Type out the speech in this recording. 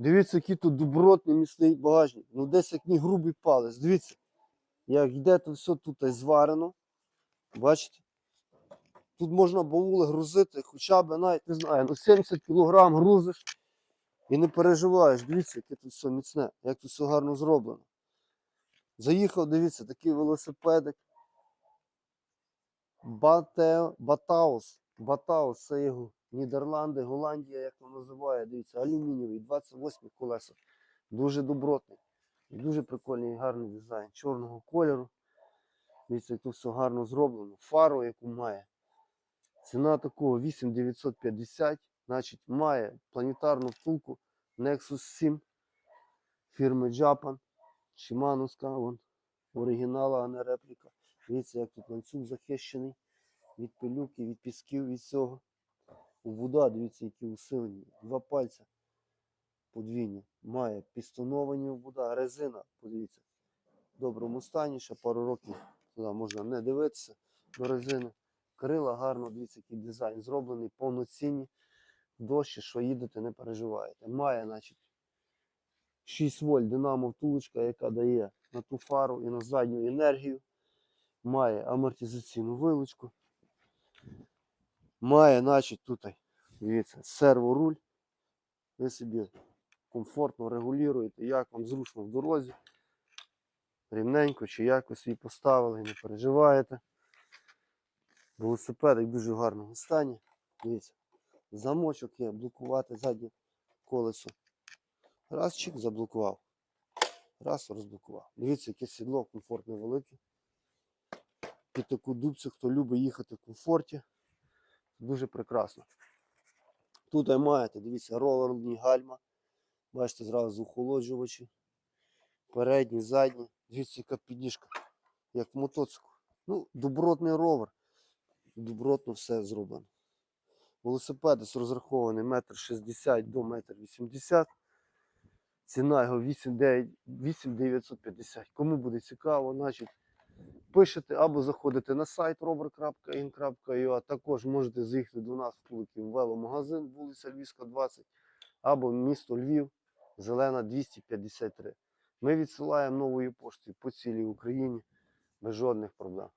Дивіться, який тут добротний міцний багажник. Ну десь як мій грубий палець. Дивіться, як йде то все тут зварено. Бачите? Тут можна баули грузити, хоча б навіть не знаю, ну 70 кг грузиш і не переживаєш. Дивіться, яке тут все міцне, як тут все гарно зроблено. Заїхав, дивіться, такий велосипедик. Батео, Батаус. Батаус, це його Нідерланди, Голландія, як воно називає. Дивіться, алюмінієвий, 28 колеса. Дуже добротний. Дуже прикольний гарний дизайн. Чорного кольору. Дивіться, тут все гарно зроблено. Фару, яку має. Ціна такого 8950. Значить, має планетарну втулку Nexus 7 фірми Japan. Шимановська, вон, оригінала, а не репліка. Дивіться, як тут ланцюг захищений від пилюки, від пісків, від всього. Вода, дивіться, які усилені. Два пальця подвійні. Має пістоновані вода, резина, подивіться. В доброму стані, ще пару років туди можна не дивитися до резини. Крила гарно, дивіться, який дизайн зроблений, повноцінні. Дощі, що їдете, не переживаєте. Має, значить, 6 вольт динамо втулочка, яка дає на ту фару і на задню енергію. Має амортизаційну вилочку. Має, значить, тут, дивіться, серворуль. Ви собі комфортно регулюєте, як вам зручно в дорозі. Рівненько чи як ви собі поставили, не переживаєте. Велосипедик дуже в гарному стані. Дивіться, замочок є, блокувати заднє колесо. Раз чик заблокував. Раз розблокував. Дивіться, яке сідло комфортне велике. Під таку дубцю, хто любить їхати в комфорті. Дуже прекрасно. Тут маєте, дивіться, ролерні гальма. Бачите, зразу охолоджувачі. Передні, задні. Дивіться, яка підніжка. Як в мотоциклу. Ну, добротний ровер. Добротно все зроблено. Велосипедис розрахований 1,60 м до 1,80 м. Ціна його 8950. Кому буде цікаво, значить пишете або заходите на сайт rover.in.ua, також можете заїхати до нас в Куликів веломагазин, вулиця Львівська, 20, або місто Львів, Зелена 253. Ми відсилаємо новою поштою по цілій Україні без жодних проблем.